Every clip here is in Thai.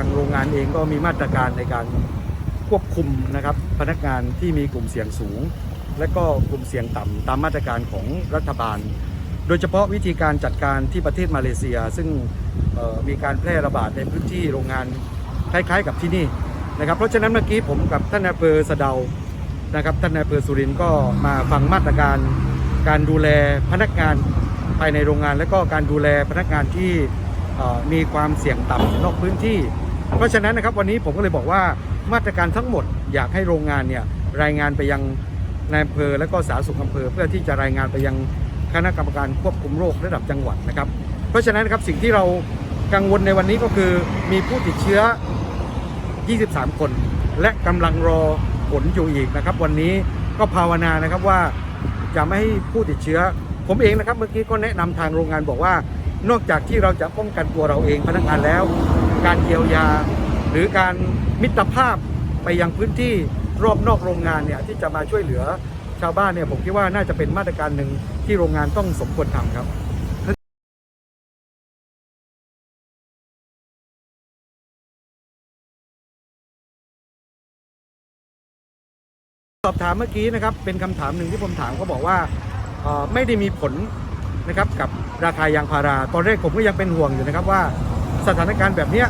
างโรงงานเองก็มีมาตรการในการควบคุมนะครับพนักงานที่มีกลุ่มเสี่ยงสูง และก็กลุ่มเสี่ยงต่ำตามมาตรการของรัฐบาล โดยเฉพาะวิธีการจัดการที่ประเทศมาเลเซีย ซึ่งมีการแพร่ระบาดในพื้นที่โรงงานคล้ายๆกับที่นี่นะครับ เพราะฉะนั้นเมื่อกี้ผมกับท่านนายเภอสะเดานะครับท่านนายเภอสุรินก็มาฟังมาตรการการดูแลพนักงานภายในโรงงาน และก็การดูแลพนักงานที่มีความเสี่ยงต่ำนอกพื้นที่ เพราะฉะนั้นนะครับวันนี้ผมก็เลยบอกว่ามาตรการทั้งหมดอยากให้โรงงานเนี่ยรายงานไปยังนายอำเภอและก็สาธารณสุขอำเภอ เพื่อที่จะรายงานไปยังคณะกรรมการควบคุมโรคระดับจังหวัดนะครับ เพราะฉะนั้นนะครับสิ่งที่เรากังวลในวันนี้ก็คือมีผู้ติดเชื้อ 23 คน และกำลังรอผลอยู่อีกนะครับ วันนี้ก็ภาวนานะครับว่าจะไม่ให้ผู้ติดเชื้อ ผมเองนะครับเมื่อกี้ก็แนะนำทางโรงงานบอกว่า นอกจากที่เราจะป้องกันตัวเราเองพนักงานแล้ว การเยียวยา หรือการมิตรภาพไปยังพื้นที่รอบนอกโรงงานเนี่ยที่จะมาช่วยเหลือชาวบ้านเนี่ยผมคิดว่าน่าจะเป็นมาตรการหนึ่งที่โรงงานต้องสมควรทำครับสอบถามเมื่อกี้นะครับเป็นคำถามหนึ่งที่ผมถามเขาบอกว่าไม่ได้มีผล นะครับกับราคายางพารา ตอนแรกผมก็ยังเป็นห่วงอยู่นะครับว่าสถานการณ์แบบนี้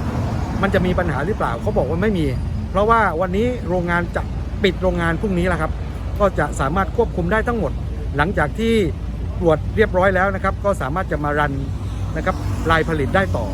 มันจะมีปัญหาหรือเปล่าเขาบอกว่าไม่มี เพราะว่าวันนี้โรงงานจะปิดโรงงานพรุ่งนี้แล้วครับ ก็จะสามารถควบคุมได้ทั้งหมด หลังจากที่ตรวจเรียบร้อยแล้วนะครับ ก็สามารถจะมารันนะครับลายผลิตได้ต่อ